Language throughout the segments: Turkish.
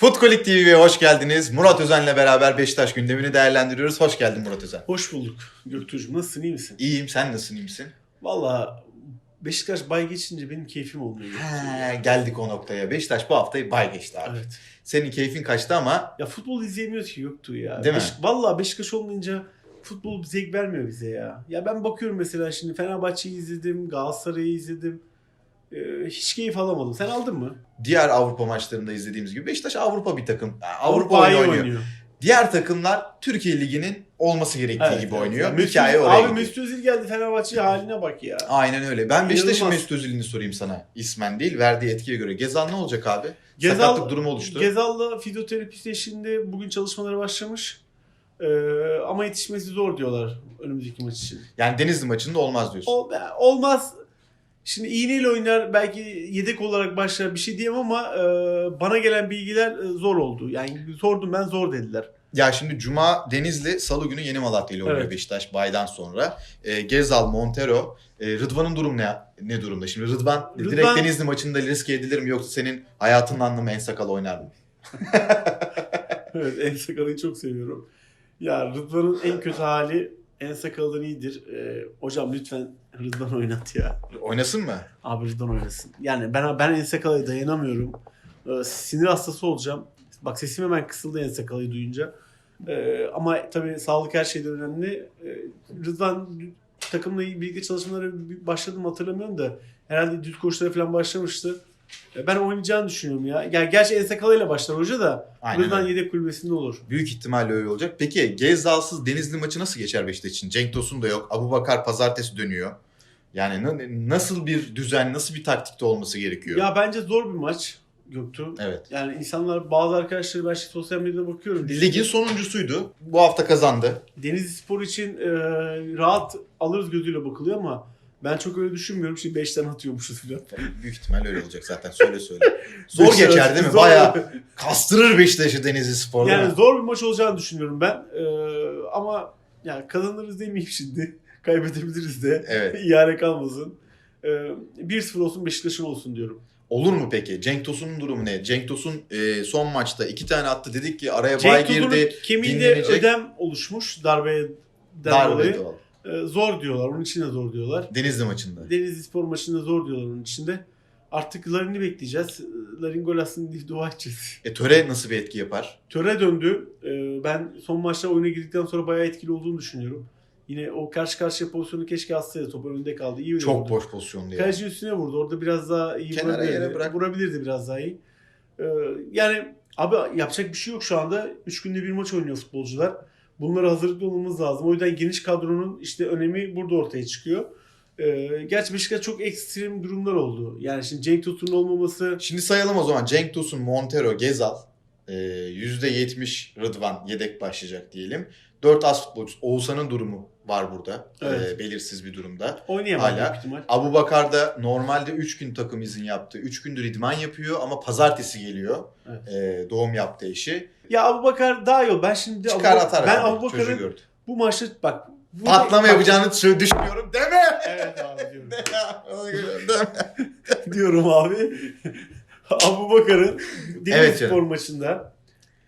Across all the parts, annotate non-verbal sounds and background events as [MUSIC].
Futkolik TV'ye hoş geldiniz. Murat Özen'le beraber Beşiktaş gündemini değerlendiriyoruz. Hoş geldin Murat Özen. Hoş bulduk Göktuğ'cum. Nasılsın iyi misin? İyiyim, sen nasılsın, iyi misin? Valla Beşiktaş bay geçince benim keyfim olmuyor. He, geldik o noktaya. Beşiktaş bu haftayı bay geçti abi. Evet. Senin keyfin kaçtı ama Ya futbol izleyemiyoruz ki Göktuğ ya. Değil mi? Beş- Valla Beşiktaş olmayınca futbol zevk vermiyor bize ya. Ya ben bakıyorum mesela şimdi Fenerbahçe'yi izledim, Galatasaray'ı izledim. Ee, hiç keyif alamadım. Sen aldın mı? diğer Avrupa maçlarında izlediğimiz gibi Beşiktaş Avrupa bir takım. Yani Avrupa, Avrupa'yı oyunu oynuyor. Diğer takımlar Türkiye Ligi'nin olması gerektiği Evet, gibi evet. oynuyor. Mesut- Hikaye oraya Abi gidiyor. Mesut Özil geldi Fenerbahçe haline bak ya. Aynen öyle. Ben Beşiktaş'ın. Mesut Özil'ini sorayım sana. İsmen değil, verdiği etkiye göre. Gezal ne olacak abi? Gezal- Sakatlık durumu oluştu. Gezal'la fizyoterapist eşliğinde bugün çalışmaları başlamış. Ee, ama yetişmesi zor diyorlar önümüzdeki maç için. yani Denizli maçında olmaz diyorsun. Ol- olmaz. Şimdi iğneyle oynar belki yedek olarak başlar bir şey diyemem ama e, bana gelen bilgiler e, zor oldu. Yani sordum ben zor dediler. Ya şimdi Cuma Denizli, Salı günü Yeni Malatya ile oynuyor Evet. Beşiktaş baydan sonra. E, Gezal, Montero, e, Rıdvan'ın durum ne ne durumda? Şimdi Rıdvan, direkt Rıdvan- Denizli maçında riske edilir mi yoksa senin hayatının anlamı en sakal oynar mı? [LAUGHS] evet en sakalıyı çok seviyorum. Ya Rıdvan'ın en kötü hali en sakaldan iyidir. E, hocam lütfen Rıdvan oynat ya. Oynasın mı? Abi Rıdvan oynasın. Yani ben ben en sakalaya dayanamıyorum. E, sinir hastası olacağım. Bak sesim hemen kısıldı en sakalıyı duyunca. E, ama tabii sağlık her şeyden önemli. E, Rıdvan takımla birlikte çalışmaları başladım hatırlamıyorum da herhalde düz koşulara falan başlamıştı. Ben oynayacağını düşünüyorum ya. Yani gerçi en sakalıyla başlar hoca da Aynen Rıdvan öyle. yedek kulübesinde olur. Büyük ihtimalle öyle olacak. Peki Gezal'sız Denizli maçı nasıl geçer Beşiktaş için? Cenk Tosun da yok. Abu Bakar pazartesi dönüyor. Yani na- nasıl bir düzen, nasıl bir taktikte olması gerekiyor? Ya bence zor bir maç Göktuğ. Evet. Yani insanlar bazı arkadaşları ben şimdi sosyal medyada bakıyorum. Ligin sonuncusuydu. Bu hafta kazandı. Denizli Spor için e, rahat alırız gözüyle bakılıyor ama ben çok öyle düşünmüyorum. Şimdi 5'ten atıyormuşuz filan. Büyük ihtimal öyle olacak zaten. Söyle söyle. [LAUGHS] Zor geçer değil mi? zor- Bayağı kastırır Beşiktaş'ı Denizli Spor değil Yani zor bir maç olacağını düşünüyorum ben. E, ama yani kazanırız demeyeyim şimdi. [LAUGHS] Kaybedebiliriz de. Evet. [LAUGHS] İhale kalmasın. E, 1-0 olsun Beşiktaş'ın olsun diyorum. Olur mu peki? Cenk Tosun'un durumu ne? Cenk Tosun e, son maçta iki tane attı. Dedik ki araya bay Cenk Tosun'un girdi. kemiğinde ödem oluşmuş darbeye Darbe dolayı. E, zor diyorlar. Onun için de zor diyorlar. Denizli maçında. Denizli Spor maçında zor diyorlar onun içinde. Artık Larin'i bekleyeceğiz. Larin gol atsın diye dua edeceğiz. E Töre nasıl bir etki yapar? Töre döndü. Ee, Ben son maçta oyuna girdikten sonra bayağı etkili olduğunu düşünüyorum. Yine o karşı karşıya pozisyonu keşke atsaydı. Top önünde kaldı. İyi Çok vurdu. boş pozisyondu ya. Kalecinin üstüne vurdu. Orada biraz daha iyi Kenara vurabilirdi. yere bırak. Vurabilirdi biraz daha iyi. Ee, Yani abi yapacak bir şey yok şu anda. 3 günde bir maç oynuyor futbolcular. Bunlara hazırlıklı olmamız lazım. O yüzden geniş kadronun işte önemi burada ortaya çıkıyor. Ee, gerçi Beşiktaş çok ekstrem durumlar oldu. Yani şimdi Cenk Tosun'un olmaması Şimdi sayalım o zaman. Cenk Tosun, Montero, Gezal. E, %70 Rıdvan yedek başlayacak diyelim. 4 as futbolcusu. Oğuzhan'ın durumu var burada. Evet. E, belirsiz bir durumda. oynayamaz Hala. ihtimal. Abu Bakar da normalde 3 gün takım izin yaptı. 3 gündür idman yapıyor ama pazartesi geliyor. Evet. E, doğum yaptı eşi. Ya Abu Bakar daha iyi. Ben şimdi Çıkar Abu- atar ben abi, Abu Bakar'ın bu maçta bak bu Patlama yapacağını düşünüyorum deme. Evet abi [LAUGHS] diyorum. Deme. [LAUGHS] diyorum abi. [LAUGHS] Abu Bakar'ın Denizli Evet. Spor maçında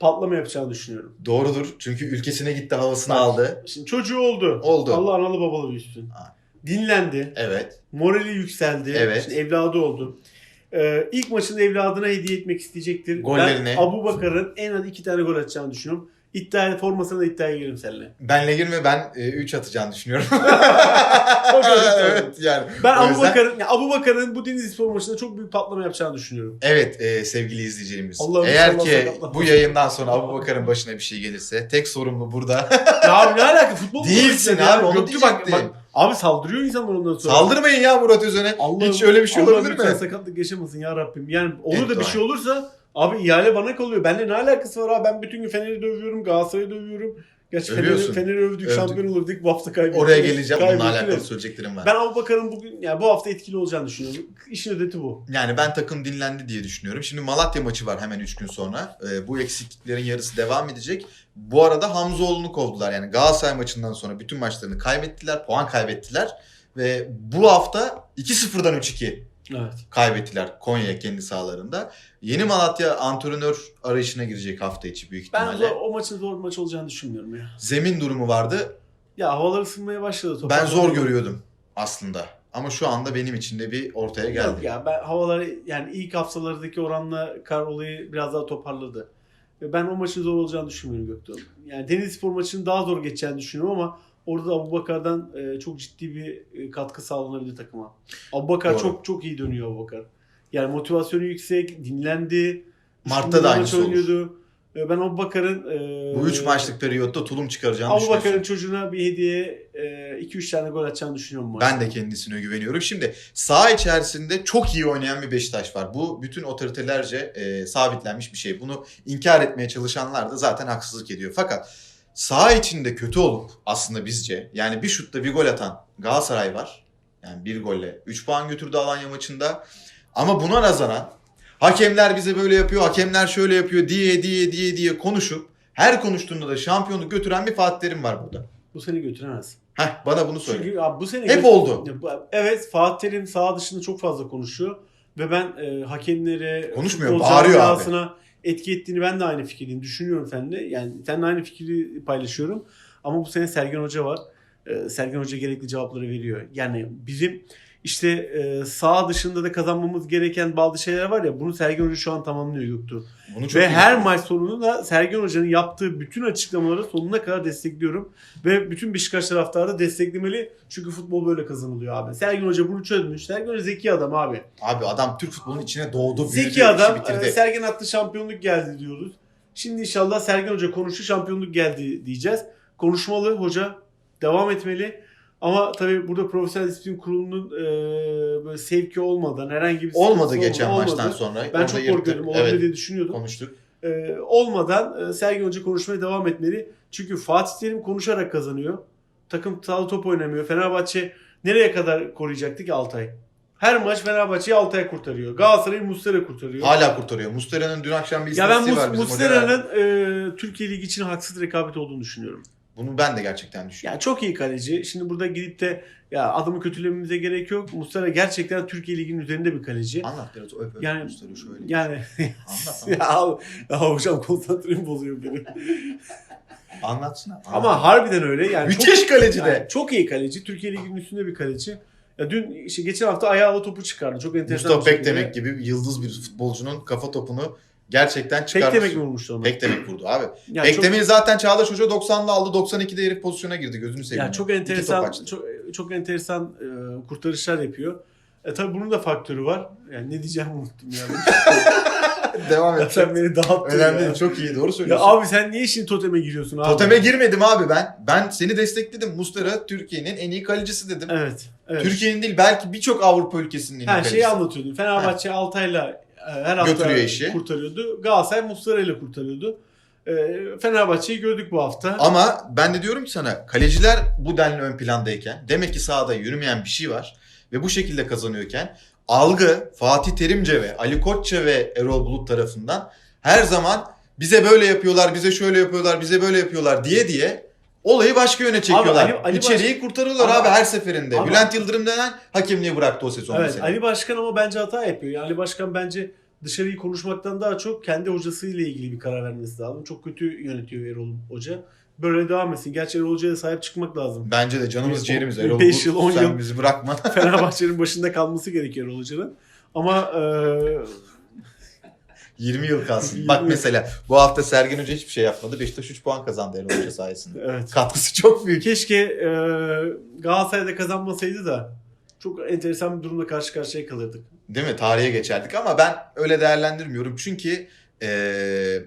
patlama yapacağını düşünüyorum. Doğrudur. Çünkü ülkesine gitti havasını Bak. aldı. Şimdi çocuğu oldu. Oldu. Allah analı babalı büyüsün. Ha. Dinlendi. Evet. Morali yükseldi. Evet. Şimdi evladı oldu. Ee, ilk maçını evladına hediye etmek isteyecektir. Gollerini. Ben Abu Bakar'ın en az iki tane gol atacağını düşünüyorum. İddia formasına da iddiaya girelim seninle. Benle girme ben 3 atacağını düşünüyorum. [LAUGHS] Bakalım. [LAUGHS] evet yani. Ben O Abu yüzden- Bakar'ın ya Abu Bakar'ın bu Denizli Spor maçında çok büyük patlama yapacağını düşünüyorum. Evet e, sevgili izleyicilerimiz. Allah'ım Eğer ki bu yayından sonra Abu Bakar'ın başına bir şey gelirse tek sorumlu burada. [LAUGHS] ya abi ne alaka futbol Değilsin konuşuyoruz ya. abi, onu Göktü bak, diyecektim. bak, abi saldırıyor insanlar ondan sonra. Saldırmayın ya Murat Özen'e. Hiç öyle bir şey Allah'ım olabilir mi? sakatlık yaşamasın ya Rabbim. Yani olur Evet, da bir şey olursa abi ihale bana kalıyor. Benimle ne alakası var abi? Ben bütün gün Fener'i dövüyorum, Galatasaray'ı dövüyorum. Gerçi Fener'i. Fener'i övdük, Övdük. şampiyon olurduk. Bu hafta kaybettik. Oraya geleceğim. Bununla Kaybettik. alakalı söyleyeceklerim var. Ben Abu Bakar'ın bugün yani bu hafta etkili olacağını düşünüyorum. İşin özeti bu. Yani ben takım dinlendi diye düşünüyorum. Şimdi Malatya maçı var hemen 3 gün sonra. Ee, bu eksikliklerin yarısı devam edecek. Bu arada Hamzoğlu'nu kovdular. Yani Galatasaray maçından sonra bütün maçlarını kaybettiler. Puan kaybettiler. Ve bu hafta 2-0'dan 3-2 Evet. Kaybettiler Konya'ya kendi sahalarında. Yeni Malatya antrenör arayışına girecek hafta içi büyük Ben ihtimalle. zor, o maçın zor maç olacağını düşünmüyorum ya. Zemin durumu vardı. Ya havalar ısınmaya başladı. Ben toparlanmaya- zor görüyordum aslında. Ama şu anda benim için de bir ortaya Yok geldi. ya ben havalar yani ilk haftalardaki oranla kar olayı biraz daha toparladı. Ve ben o maçın zor olacağını düşünmüyorum Göktuğ. Yani Deniz Spor maçının daha zor geçeceğini düşünüyorum ama orada da Abubakar'dan e, çok ciddi bir e, katkı sağlanabilir takıma. Abubakar Doğru. çok çok iyi dönüyor Abubakar. Yani motivasyonu yüksek, dinlendi. Mart'ta da aynısı olur. oynuyordu. E, Ben Abubakar'ın e, Bu 3 maçlık periyotta tulum çıkaracağını Abubakar'ın düşünüyorsun. çocuğuna bir hediye 2-3 tane gol atacağını düşünüyorum. Ben de kendisine güveniyorum. Şimdi saha içerisinde çok iyi oynayan bir Beşiktaş var. Bu bütün otoritelerce e, sabitlenmiş bir şey. Bunu inkar etmeye çalışanlar da zaten haksızlık ediyor. Fakat saha içinde kötü olup aslında bizce yani bir şutta bir gol atan Galatasaray var. Yani bir golle 3 puan götürdü Alanya maçında. Ama buna nazaran hakemler bize böyle yapıyor, hakemler şöyle yapıyor diye diye diye diye konuşup her konuştuğunda da şampiyonluk götüren bir Fatih Terim var burada. Bu seni götüremez. Heh bana bunu söyle. Çünkü abi bu sene Hep oldu. Evet Fatih Terim saha dışında çok fazla konuşuyor ve ben e, hakemlere Konuşmuyor, bağırıyor abi. Etki ettiğini ben de aynı fikirdeyim. Düşünüyorum seninle. Yani seninle aynı fikri paylaşıyorum. Ama bu sene Sergen Hoca var. E, Sergen Hoca gerekli cevapları veriyor. Yani bizim işte e, sağ dışında da kazanmamız gereken bazı şeyler var ya bunu Sergen Hoca şu an tamamlıyor Göktuğ. Bunu çok Ve iyi her maç sonunu da Sergen Hoca'nın yaptığı bütün açıklamaları sonuna kadar destekliyorum. Ve bütün Beşiktaş taraftarı da desteklemeli. Çünkü futbol böyle kazanılıyor abi. Sergen Hoca bunu çözmüş. Sergen Hoca zeki adam abi. Abi adam Türk futbolunun içine doğdu, büyüdü, Zeki adam. işi bitirdi. e, Sergen attı şampiyonluk geldi diyoruz. Şimdi inşallah Sergen Hoca konuştu şampiyonluk geldi diyeceğiz. Konuşmalı hoca. Devam etmeli. Ama tabii burada Profesyonel Disiplin Kurulu'nun e, böyle sevki olmadan herhangi bir Olmadı geçen olmadı. maçtan sonra. Ben Orada çok yırttık. korkuyordum. Olabilir Evet, diye düşünüyordum. konuştuk. Ee, olmadan e, Sergen Hoca konuşmaya devam etmeli. Çünkü Fatih Terim konuşarak kazanıyor. Takım sağlı top oynamıyor. Fenerbahçe nereye kadar koruyacaktı ki Altay? Her maç Fenerbahçe'yi Altay kurtarıyor. Galatasaray'ı Muslera kurtarıyor. Hala kurtarıyor. Mustera'nın dün akşam bir istatistiği var bizim Muslera'nın hocada. e, Türkiye Ligi için haksız rekabet olduğunu düşünüyorum. Bunu ben de gerçekten düşünüyorum. Ya çok iyi kaleci. Şimdi burada gidip de ya adamı kötülememize gerek yok. Muslera gerçekten Türkiye Ligi'nin üzerinde bir kaleci. Anlat biraz öp öp. Yani- Mustera'yı şöyle. Yani Anlat, [LAUGHS] ya, anlat. ya hocam konsantremi bozuyor benim. [LAUGHS] Anlatsana. Ama harbiden öyle. Yani çok- Müthiş kaleci de. Yani çok iyi kaleci. Türkiye Ligi'nin üstünde bir kaleci. Ya dün işte geçen hafta ayağıyla topu çıkardı. Çok enteresan Mustafa şekilde. Pekdemek gibi yıldız bir futbolcunun kafa topunu gerçekten Pek çıkardı. demek vurmuştu ona? Pekdemek vurdu abi. Ya Pekdemir'i zaten Çağdaş Hoca 90'da aldı. 92'de herif pozisyona girdi. Gözünü çok, seveyim. ya çok enteresan çok, çok enteresan e, kurtarışlar yapıyor. E tabi bunun da faktörü var. Yani ne diyeceğimi [LAUGHS] unuttum ya. [LAUGHS] Devam ya et. sen beni dağıttın Önemli ya. değil. Çok iyi. Doğru Ya söylüyorsun. abi sen niye şimdi toteme giriyorsun abi? Toteme girmedim abi ben. Ben seni destekledim. Mustera Türkiye'nin en iyi kalecisi dedim. Evet. evet. Türkiye'nin değil belki birçok Avrupa ülkesinin en iyi Her kalecisi. şeyi anlatıyordun. Fenerbahçe Altay'la her hafta Götürüyor işi. kurtarıyordu. Galatasaray Muslera ile kurtarıyordu. E, Fenerbahçe'yi gördük bu hafta. Ama ben de diyorum ki sana kaleciler bu denli ön plandayken demek ki sahada yürümeyen bir şey var ve bu şekilde kazanıyorken algı Fatih Terimce ve Ali Koçça ve Erol Bulut tarafından her zaman bize böyle yapıyorlar, bize şöyle yapıyorlar, bize böyle yapıyorlar diye diye olayı başka yöne çekiyorlar. Ali- Ali İçeriği kurtarıyorlar Ama- abi her seferinde. Ama- Bülent Yıldırım denen hakemliği bıraktı o sezon Evet mesela. Ali Başkan ama bence hata yapıyor. Yani Ali Başkan bence dışarıyı konuşmaktan daha çok kendi hocasıyla ilgili bir karar vermesi lazım. Çok kötü yönetiyor Erol Hoca. Böyle devam etsin. Gerçi Erol Hoca'ya sahip çıkmak lazım. Bence de canımız Bir- ciğerimiz Erol beş Bulut yıl, on sen yıl- bizi bırakma. [LAUGHS] Fenerbahçe'nin başında kalması gerekiyor Erol Hoca'nın. Ama e, 20 yıl kalsın. 20 Bak yıl. mesela bu hafta Sergen Hoca hiçbir şey yapmadı. Beşiktaş 3 puan kazandı Erol Hoca sayesinde. evet. Katkısı çok büyük. Keşke e, Galatasaray'da kazanmasaydı da çok enteresan bir durumla karşı karşıya kalırdık. Değil mi? Tarihe geçerdik ama ben öyle değerlendirmiyorum. Çünkü eee,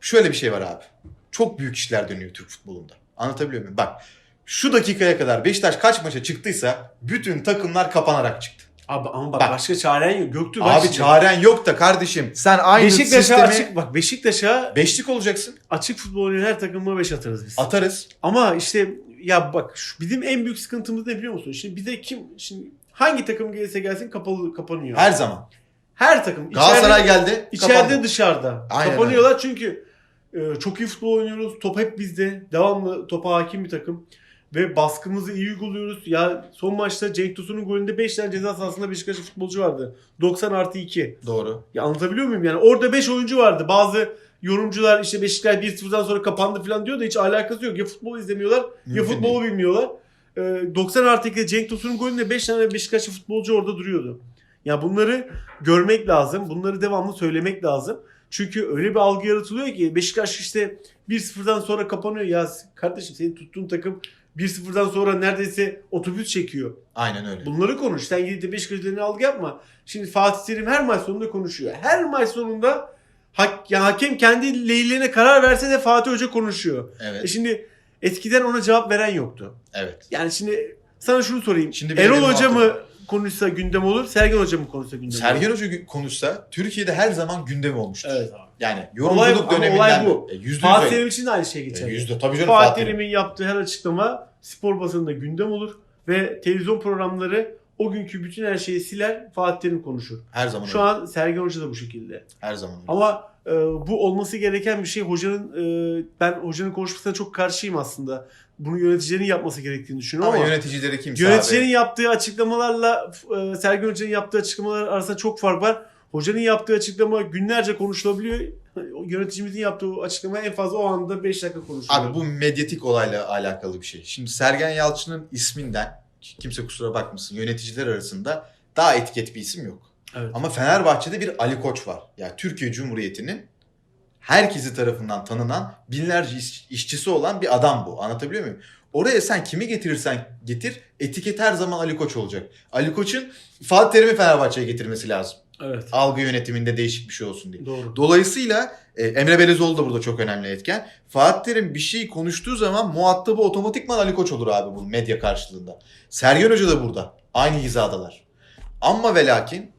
şöyle bir şey var abi. Çok büyük işler dönüyor Türk futbolunda. Anlatabiliyor muyum? Bak şu dakikaya kadar Beşiktaş kaç maça çıktıysa bütün takımlar kapanarak çıktı. Abi ama bak, Bak. başka çaren yok. Göktürk Abi çaren yok da kardeşim. Sen aynı Beşiktaş'a sistemi açık bak Beşiktaş'a beşlik olacaksın. açık futbol oynayan her takıma 5 atarız biz. Atarız. Ama işte ya bak şu, bizim en büyük sıkıntımız ne biliyor musun? Şimdi bize kim şimdi hangi takım gelirse gelsin kapalı kapanıyor. Her zaman. her takım Galatasaray içeride, geldi. içeride kapandı. dışarıda Aynen kapanıyorlar çünkü e, çok iyi futbol oynuyoruz. Top hep bizde. Devamlı topa hakim bir takım. Ve baskımızı iyi uyguluyoruz. Ya son maçta Cenk Tosun'un golünde 5 tane ceza sahasında Beşiktaşlı futbolcu vardı. 90 artı 2. Doğru. Ya anlatabiliyor muyum yani? Orada 5 oyuncu vardı. Bazı yorumcular işte Beşiktaş 1-0'dan sonra kapandı falan diyor da hiç alakası yok. Ya futbol izlemiyorlar ya Mümkün futbolu değil. bilmiyorlar. Ee, 90 artı 2'de Cenk Tosun'un golünde 5 tane Beşiktaşlı futbolcu orada duruyordu. Ya bunları görmek lazım. Bunları devamlı söylemek lazım. Çünkü öyle bir algı yaratılıyor ki Beşiktaş işte 1-0'dan sonra kapanıyor. Ya kardeşim senin tuttuğun takım 1-0'dan sonra neredeyse otobüs çekiyor. Aynen öyle. Bunları konuş. Sen gidip de Beşiktaş üzerine algı yapma. Şimdi Fatih Terim her maç sonunda konuşuyor. Her maç sonunda hak, ya hakem kendi lehine karar verse de Fatih Hoca konuşuyor. E Evet. şimdi eskiden ona cevap veren yoktu. Evet. Yani şimdi sana şunu sorayım. Şimdi Erol Hoca mı konuşsa gündem olur, Sergen Hoca mı konuşsa gündem olur? Sergen Hoca konuşsa Türkiye'de her zaman gündem olmuştur. Evet abi. Yani Olay- yorumculuk ama döneminden olay bu. E, yüzde yüz Fatih öyle. Terim için de aynı şey E, geçerli. Yüzde tabii canım Fatih Fatih Terim. Terim'in yaptığı her açıklama spor basınında gündem olur ve televizyon programları o günkü bütün her şeyi siler, Fatih Terim konuşur. Her zaman Şu öyle. an Sergen Hoca da bu şekilde. Her zaman öyle. Ama e, bu olması gereken bir şey. Hocanın e, ben hocanın konuşmasına çok karşıyım aslında. Bunu yöneticilerin yapması gerektiğini düşünüyorum Ama ama, yöneticileri kimse yöneticilerin abi. yaptığı açıklamalarla e, Sergen Hoca'nın yaptığı açıklamalar arasında çok fark var. Hocanın yaptığı açıklama günlerce konuşulabiliyor. Yöneticimizin yaptığı açıklama en fazla o anda 5 dakika konuşuluyor. Abi bu medyatik olayla alakalı bir şey. Şimdi Sergen Yalçın'ın isminden kimse kusura bakmasın yöneticiler arasında daha etiket bir isim yok. Evet. Ama Fenerbahçe'de bir Ali Koç var. Yani Türkiye Cumhuriyeti'nin herkesi tarafından tanınan binlerce iş- işçisi olan bir adam bu. Anlatabiliyor muyum? Oraya sen kimi getirirsen getir etiket her zaman Ali Koç olacak. Ali Koç'un Fatih Terim'i Fenerbahçe'ye getirmesi lazım. Evet. Algı yönetiminde değişik bir şey olsun diye. Doğru. Dolayısıyla e, Emre Belezoğlu da burada çok önemli etken. Fatih Terim bir şey konuştuğu zaman muhatabı otomatikman Ali Koç olur abi bu medya karşılığında. Sergen Hoca da burada. Aynı hizadalar. Ama ve lakin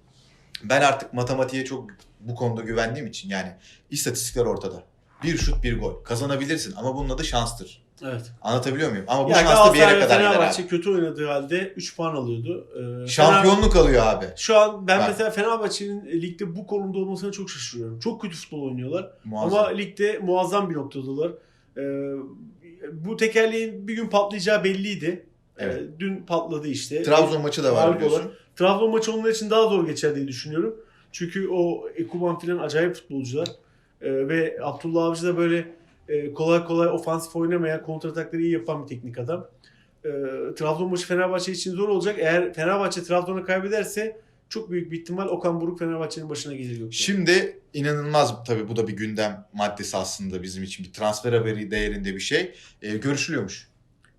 ben artık matematiğe çok bu konuda güvendiğim için yani istatistikler ortada. Bir şut bir gol. Kazanabilirsin ama bunun adı şanstır. Evet. Anlatabiliyor muyum? Ama bu Ya şans da bir yere kadar gider Fenerbahçe abi. kötü oynadığı halde 3 puan alıyordu. Ee, Fener- Şampiyonluk alıyor abi. Şu an ben Bak. mesela Fenerbahçe'nin ligde bu konumda olmasına çok şaşırıyorum. Çok kötü futbol oynuyorlar. Muazzam. Ama ligde muazzam bir noktadalar. Ee, bu tekerleğin bir gün patlayacağı belliydi. Evet. Ee, dün patladı işte. Trabzon maçı da var biliyorsun. olan- Trabzon maçı onlar için daha zor geçer diye düşünüyorum. Çünkü o Ekuban filan acayip futbolcular. Ee, ve Abdullah Avcı da böyle e, kolay kolay ofansif oynamayan, kontratakları iyi yapan bir teknik adam. Ee, Trabzon maçı Fenerbahçe için zor olacak. Eğer Fenerbahçe Trabzon'a kaybederse çok büyük bir ihtimal Okan Buruk Fenerbahçe'nin başına gelir yok. Şimdi inanılmaz tabii bu da bir gündem maddesi aslında bizim için bir transfer haberi değerinde bir şey. Ee, görüşülüyormuş.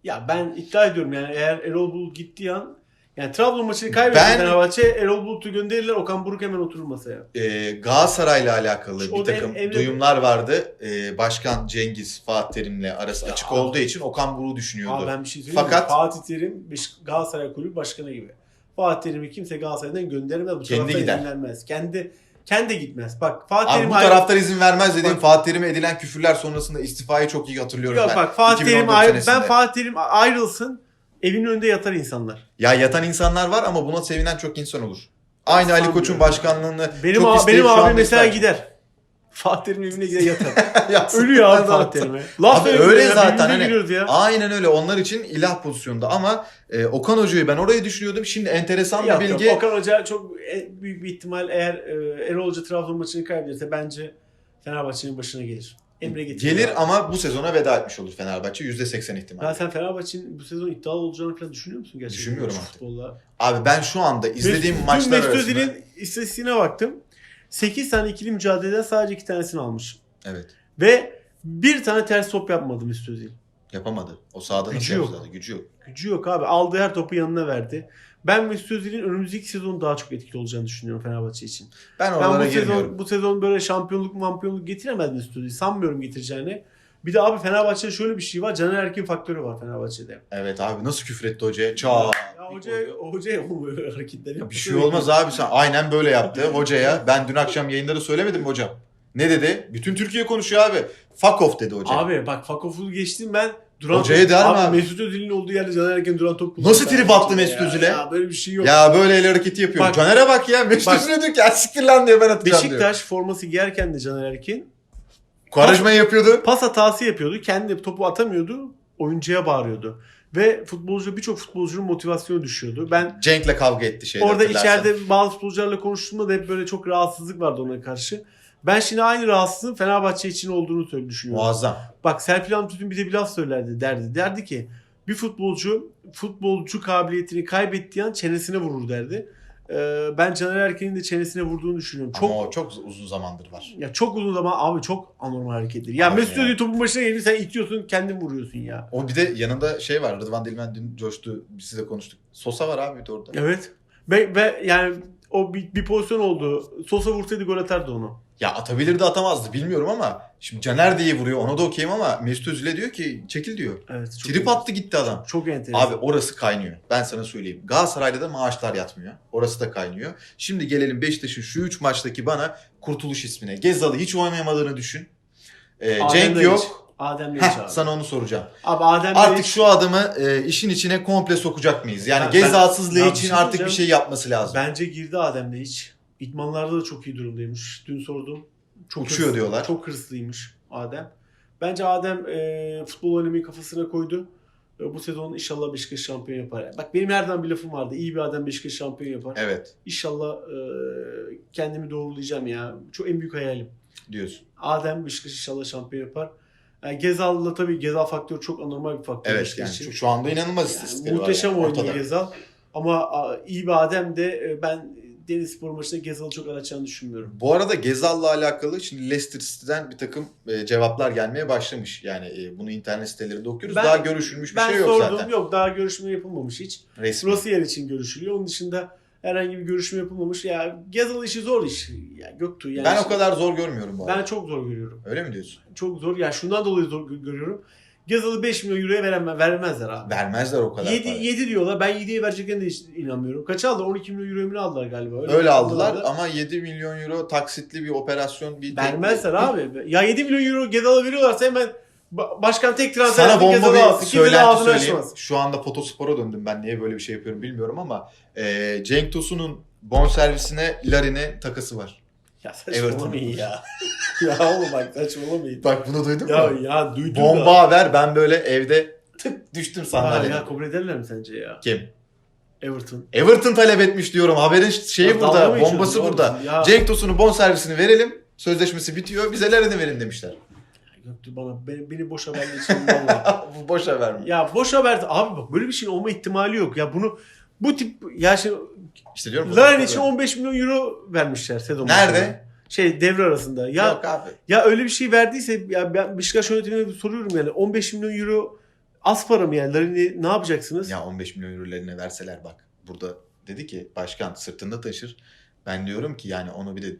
Ya ben iddia ediyorum yani eğer Erol Bulut gittiği an yani Trabzon maçını kaybetse Ben- Fenerbahçe Erol Bulut'u gönderirler Okan Buruk hemen oturur masaya. Ee, Galatasaray'la alakalı Şu- bir takım Emre- duyumlar vardı. Ee, Başkan Cengiz Fatih Terim'le arası Ya açık abi. olduğu için Okan Buruk'u düşünüyordu. Abi ben bir şey söyleyeyim Fakat- mi? Fatih Terim Galatasaray Kulübü Başkanı gibi. Fatih Terim'i kimse Galatasaray'dan göndermez. Bu Kendi gider. izin vermez. Kendi kendi gitmez. Bak Fatih Terim bu ayrı- taraftar izin vermez dediğim Bak- Fatih Terim'e edilen küfürler sonrasında istifayı çok iyi hatırlıyorum Yok ben. bak Fatih Terim 2014 ayrı, ben. Fatih Terim ayrılsın evinin önünde yatar insanlar. Ya yatan insanlar var ama buna sevinen çok insan olur. Aynı Ali Koç'un başkanlığını Benim çok a- isteyip benim şu abim anda mesela ister. gider. Fatih Terim'in evine gider yatar. [LAUGHS] Yatsın. Ölüyor abi Fatih Terim'e. Laf Abi öyle zaten, hani- ya. Aynen öyle. Onlar için ilah pozisyonda ama e, Okan Hoca'yı ben oraya düşünüyordum. Şimdi enteresan Yok, bir yok. bilgi. Okan Hoca çok e, büyük bir ihtimal eğer e, Erol Hoca Trabzon maçını kaybederse bence Fenerbahçe'nin başına gelir. Emre getirir. Gelir abi. ama bu sezona veda etmiş olur Fenerbahçe. %80 ihtimal. Ya sen Fenerbahçe'nin bu sezon iddialı olacağını falan düşünüyor musun gerçekten? Düşünmüyorum Şu artık. Futbolla. Abi ben şu anda izlediğim dün maçlar Mesut arasında... Özil'in istatistiğine baktım. 8 tane ikili mücadeleden sadece 2 tanesini almış. Evet. Ve bir tane ters top yapmadı Mesut Özil. Yapamadı. O sahada nasıl Gücü yok. yaptı? Gücü yok. Gücü yok abi. Aldığı her topu yanına verdi. Ben Mesut Özil'in önümüzdeki sezon daha çok etkili olacağını düşünüyorum Fenerbahçe için. Ben Ben bu sezon, bu sezon böyle şampiyonluk mampiyonluk getiremez Mesut Özil. Sanmıyorum getireceğini. Bir de abi Fenerbahçe'de şöyle bir şey var. Caner Erkin faktörü var Fenerbahçe'de. Evet abi nasıl küfretti hocaya? Çağ. Ya hoca, o hoca o böyle hareketler Bir yapıyor. şey olmaz abi sen aynen böyle yaptı [LAUGHS] hocaya. Ben dün akşam yayında da söylemedim mi hocam? Ne dedi? Bütün Türkiye konuşuyor abi. Fuck off dedi hoca. Abi bak Fakof'u geçtim ben. Duran Hocaya top- der mi abi? Mesut Özil'in olduğu yerde Caner Erkin duran top kullanıyor. Nasıl trip attı Mesut Özil'e? Ya böyle bir şey yok. Ya böyle el hareketi yapıyor. Bak- Caner'e bak ya. Mesut Özil'e diyor ki "Ya siktir lan diyor ben atacağım diyor. Beşiktaş forması giyerken de Caner Erkin Kuarajmayı yapıyordu. pas hatası yapıyordu. Kendi topu atamıyordu. Oyuncuya bağırıyordu. Ve futbolcu birçok futbolcunun motivasyonu düşüyordu. Ben Cenk'le kavga etti şeyde Orada hatırlarsan. içeride bazı futbolcularla konuştuğumda da hep böyle çok rahatsızlık vardı ona karşı. Ben şimdi aynı rahatsızlığın Fenerbahçe için olduğunu düşünüyorum. Muazzam. Bak Serpil Hamdut'un bir de bir laf söylerdi derdi. Derdi ki bir futbolcu futbolcu kabiliyetini kaybettiği an çenesine vurur derdi. Ee, ben Caner Erken'in de çenesine vurduğunu düşünüyorum. Çok Ama o çok uzun zamandır var. ya çok uzun zaman abi çok anormal hareketler. Ya Abi Mesut. Özil topun başına geliyor sen itiyorsun kendin vuruyorsun ya. O bir de yanında şey var. Rıdvan Dilmen dün coştu. Biz size konuştuk. Sosa var abi bir de orada. Evet. Ve, ve yani o bir, bir pozisyon oldu. Sosa vursaydı gol atardı onu. Ya atabilirdi atamazdı bilmiyorum ama şimdi Caner diye vuruyor ona da okeyim ama Mesut Özil'e diyor ki çekil diyor. Evet. Çok Trip attı gitti adam. Çok enteresan. Abi orası kaynıyor. Ben sana söyleyeyim. Galatasaray'da da maaşlar yatmıyor. Orası da kaynıyor. Şimdi gelelim Beşiktaş'ın şu 3 maçtaki bana kurtuluş ismine. Gezal'ı hiç oynayamadığını düşün. Ee, Adem Cenk Laiç. yok. Adem Laiç Heh, abi. sana onu soracağım. Abi Adem Artık Laiç- şu adamı e, işin içine komple sokacak mıyız? Yani Ben- ben- Ya bir için şey artık bir diyeceğim. şey yapması lazım. Bence girdi Adem Laiç. İdmanlarda da çok iyi durumdaymış. Dün sordum. Çok Uçuyor diyorlar. Çok hırslıymış Adem. Bence Adem e, futbol oynamayı kafasına koydu. E, bu sezon inşallah Beşiktaş şampiyon yapar. Bak benim zaman bir lafım vardı. İyi bir Adem Beşiktaş şampiyon yapar. Evet İnşallah e, kendimi doğrulayacağım ya. Çok en büyük hayalim. diyorsun. Adem Beşiktaş inşallah şampiyon yapar. Yani Gezal'la tabii Gezal faktörü çok anormal bir faktör. Evet Beşiktaş yani için. şu, anda inanılmaz Yani istatistikleri var. muhteşem yani oynuyor. Gezal. Ama iyi bir Adem de e, ben Deniz Spor maçında Gezal'ı çok aratacağını düşünmüyorum. Bu arada Gezal'la alakalı şimdi Leicester City'den bir takım e, cevaplar gelmeye başlamış. Yani e, bunu internet sitelerinde okuyoruz. Ben- Daha görüşülmüş bir ben şey yok sordum zaten. yok daha görüşme yapılmamış hiç. Resmi. Rosier için görüşülüyor. Onun dışında herhangi bir görüşme yapılmamış. Ya Gezal işi zor iş. Ya Göktuğ yani. ben o şimdi- kadar zor görmüyorum bu arada. ben çok zor görüyorum. Öyle mi diyorsun? Çok zor. Ya şundan dolayı zor gö- görüyorum. Gezal'ı 5 milyon euroya veremez, vermezler abi. Vermezler o kadar 7, para. 7 diyorlar. Ben 7'ye vereceklerine de hiç inanmıyorum. Kaç aldı? 12 milyon euroya mı aldılar galiba? Öyle bir aldılar ama 7 milyon euro taksitli bir operasyon bir Vermezler abi. Ya 7 milyon euro Gezal'a veriyorlarsa hemen ba- başkan tek transfer Sana bomba bir alsın. Söylenti söyleyeyim. açmaz. Şu anda Fotospor'a döndüm. Ben niye böyle bir şey yapıyorum bilmiyorum ama e, Cenk Tosun'un bonservisine Larin'e takası var. Ya Everton. saçmalamayın ya. [LAUGHS] ya oğlum bak saçmalamayın. Bak bunu duydun Ya mu? ya duydum Bomba da. haber ben böyle evde tık düştüm sandalyeye. ya kabul ederler mi sence ya? Kim? Everton. Everton talep etmiş diyorum. Haberin şeyi Ya burada, bombası burada. Ya, Cenk Tosun'un bonservisini verelim. Sözleşmesi bitiyor. Bize Larin'i verin demişler. Göktuğ bana beni, beni boş haberle için vallahi. [LAUGHS] Bu boş haber mi? ya boş haber abi bak böyle bir şeyin olma ihtimali yok. Ya bunu bu tip ya şimdi İşte diyorum. Larin için 15 milyon euro vermişler sezon Nerede? Şey devre arasında. Ya Yok abi. ya öyle bir şey verdiyse ya ben Beşiktaş yönetimine soruyorum yani 15 milyon euro az para mı yani? Larin'i ne yapacaksınız? Ya 15 milyon euro eline verseler bak. Burada dedi ki başkan sırtında taşır. Ben diyorum ki yani onu bir de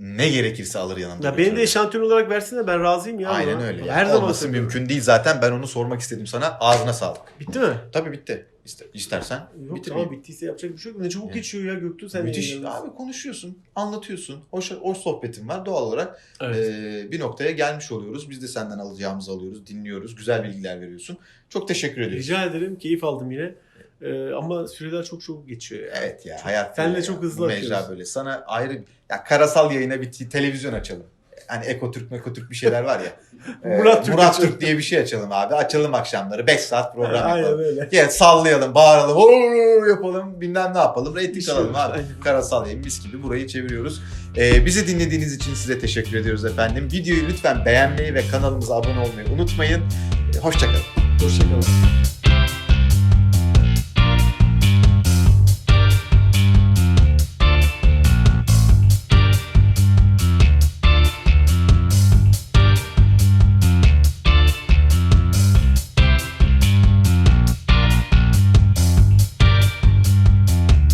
ne gerekirse alır yanında. Ya beni de şantiyon olarak versene ben razıyım ya. Aynen buna. öyle. Her Ya. zaman Olması söylüyorum. mümkün değil zaten. Ben onu sormak istedim sana. Ağzına sağlık. Bitti mi? Tabii bitti. İste, istersen Yok bitireyim. tamam bittiyse yapacak bir şey yok. Ne çabuk Yani. geçiyor ya Göktuğ sen Müthiş. Abi konuşuyorsun, anlatıyorsun. O, şa- o sohbetin var. Doğal olarak Evet. e, bir noktaya gelmiş oluyoruz. Biz de senden alacağımızı alıyoruz, dinliyoruz. Güzel bilgiler veriyorsun. Çok teşekkür ediyoruz. Rica ederim. Keyif aldım yine. Ee, ama süreler çok çabuk geçiyor ya. Evet ya hayat Senle böyle çok ya. hızlı Bu mecra böyle. Sana ayrı ya karasal yayına bir televizyon açalım. Hani Ekotürk Mekotürk bir şeyler var ya. [LAUGHS] Ee, Murat Türk Murat. Türk diye bir şey açalım abi. Açalım akşamları. 5 saat program Aynen yapalım. öyle. Gel sallayalım, bağıralım, "Oo!" yapalım, bilmem ne yapalım. Bir şey alalım abi. Aynen. Karasal yayın mis gibi burayı çeviriyoruz. Ee, bizi dinlediğiniz için size teşekkür ediyoruz efendim. Videoyu lütfen beğenmeyi ve kanalımıza abone olmayı unutmayın. Ee, Hoşçakalın. Hoşçakalın.